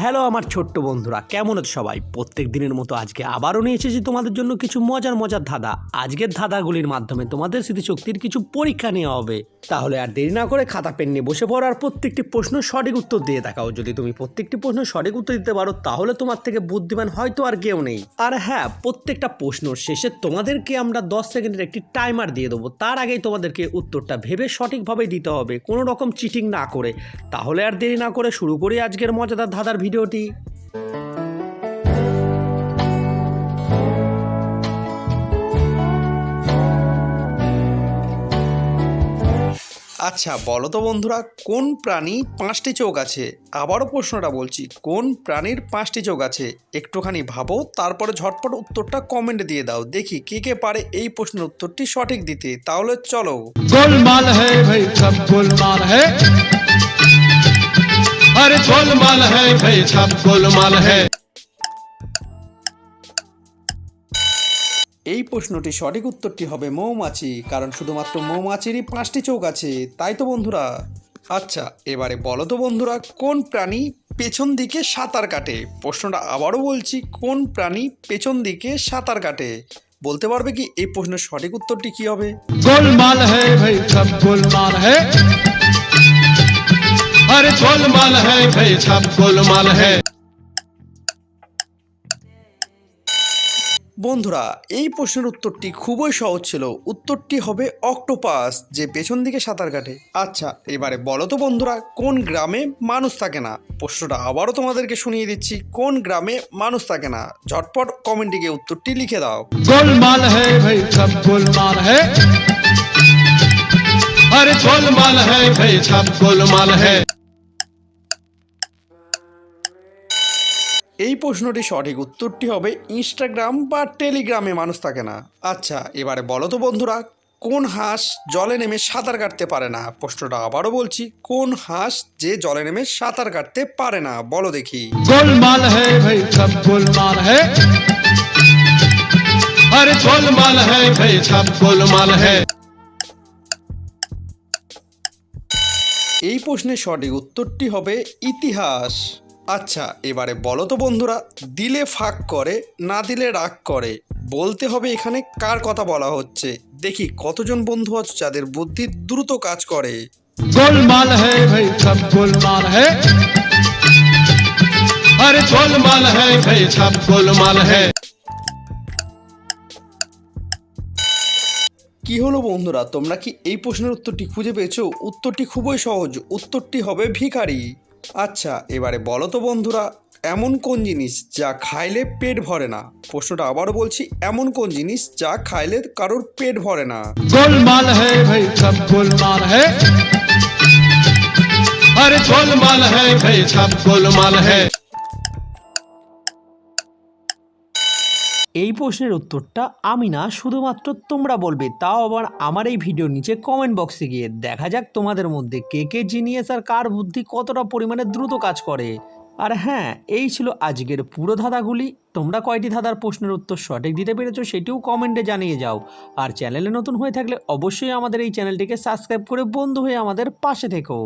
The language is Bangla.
হ্যালো আমার ছোট্ট বন্ধুরা, কেমন আছো সবাই? প্রত্যেক দিনের মতো আজকে আবারও নিয়ে এসেছি তোমাদের জন্য কিছু মজার মজার ধাঁধা। আজকের ধাঁধাগুলির মাধ্যমে তোমাদের স্মৃতিশক্তির কিছু পরীক্ষা নেওয়া হবে। তাহলে আর দেরি না করে খাতা, পেন নিয়ে বসে পড়ো, আর প্রত্যেকটি প্রশ্ন সঠিক উত্তর দিয়ে দেখাও। যদি তুমি প্রত্যেকটি প্রশ্ন সঠিক উত্তর দিতে পারো, তাহলে তোমার থেকে বুদ্ধিমান হয়তো আর কেউ নেই। আর হ্যাঁ প্রত্যেকটা প্রশ্নর শেষে তোমাদেরকে আমরা দশ সেকেন্ডের একটি টাইমার দিয়ে দেবো। তার আগেই তোমাদেরকে উত্তরটা ভেবে সঠিকভাবে দিতে হবে। কোনো রকম চিটিং না করে। তাহলে আর দেরি না করে শুরু করি আজকের মজাদার ধাঁধার ভিডিওটি। আচ্ছা বলো তো বন্ধুরা কোন প্রাণী পাঁচটি চোখ আছে? আবারও প্রশ্নটা বলছি কোন প্রাণীর পাঁচটি চোখ আছে? একটুখানি ভাবো তারপরে ঝটপট উত্তরটা কমেন্টে দিয়ে দাও। দেখি কে কে পারে এই প্রশ্নের উত্তরটি সঠিক দিতে। তাহলে চলো। গোলমাল হ্যাঁ ভাই সব গোলমাল হ্যাঁ अरे गोलमाल है भाई सब गोलमाल है এই প্রশ্নটি সঠিক উত্তরটি হবে মৌমাছি কারণ শুধুমাত্র মৌমাছিরই পাঁচটি চোখ আছে তাই তো বন্ধুরা আচ্ছা এবারে বলো তো বন্ধুরা কোন প্রাণী পেছন দিকে সাঁতার কাটে প্রশ্নটা আবারও বলছি কোন প্রাণী পেছন দিকে সাঁতার কাটে বলতে পারবে কি এই প্রশ্নের সঠিক উত্তরটি কি হবে गोलमाल है भाई सब गोलमाल है अरे गोलमाल है भाई सब गोलमाल है বন্ধুরা এই প্রশ্নের উত্তরটি খুবই সহজ ছিল উত্তরটি হবে অক্টোপাস যে পেছন দিকে সাঁতার কাটে আচ্ছা এবারে বলো তো বন্ধুরা কোন গ্রামে মানুষ থাকে না প্রশ্নটা আবারও তোমাদেরকে শুনিয়ে দিচ্ছি কোন গ্রামে মানুষ থাকে না ঝটপট কমেন্টে গিয়ে উত্তরটি লিখে দাও गोलमाल है भाई सब गोलमाल है अरे गोलमाल है भाई सब गोलमाल है এই প্রশ্নটি সঠিক উত্তরটি হবে ইনস্টাগ্রাম বা টেলিগ্রামে মানুষ থাকে না। আচ্ছা এবারে বলো তো বন্ধুরা কোন হাঁস জলে নেমে সাঁতার কাটতে পারে না? প্রশ্নটা আবারও বলছি কোন হাঁস যে জলে নেমে সাঁতার কাটতে পারে না? বলো দেখি। ভাই আরে ভাই এই প্রশ্নের সঠিক উত্তরটি হবে ইতিহাস। আচ্ছা এবারে বলো তো বন্ধুরা দিলে ফাঁক করে না দিলে রাগ করে। বলতে হবে এখানে কার কথা বলা হচ্ছে। দেখি কতজন বন্ধু আছে যাদের বুদ্ধি দ্রুত কাজ করে? ভাই আরে ভাই কি হলো বন্ধুরা তোমরা কি এই প্রশ্নের উত্তরটি খুঁজে পেয়েছ? উত্তরটি খুবই সহজ উত্তরটি হবে ভিখারি। আচ্ছা এবারে বলো তো বন্ধুরা, এমন কোন জিনিস যা খাইলে পেট ভরে না? প্রশ্নটা আবারও বলছি, এমন কোন জিনিস যা খাইলে কারোর পেট ভরে না? হ্যাঁ এই প্রশ্নের উত্তরটা আমি না, শুধুমাত্র তোমরা বলবে। তাও আবার আমার এই ভিডিওর নিচে কমেন্ট বক্সে গিয়ে দেখা যাক তোমাদের মধ্যে কে কে জিনিয়াস আর কার বুদ্ধি কতটা পরিমাণে দ্রুত কাজ করে। আর হ্যাঁ এই ছিল আজকের পুরো ধাঁধাগুলি। তোমরা কয়টি ধাঁধার প্রশ্নের উত্তর সঠিক দিতে পেরেছ সেটিও কমেন্টে জানিয়ে যাও। আর চ্যানেলে নতুন হয়ে থাকলে অবশ্যই আমাদের এই চ্যানেলটিকে সাবস্ক্রাইব করে বন্ধু হয়ে আমাদের পাশে থেকো।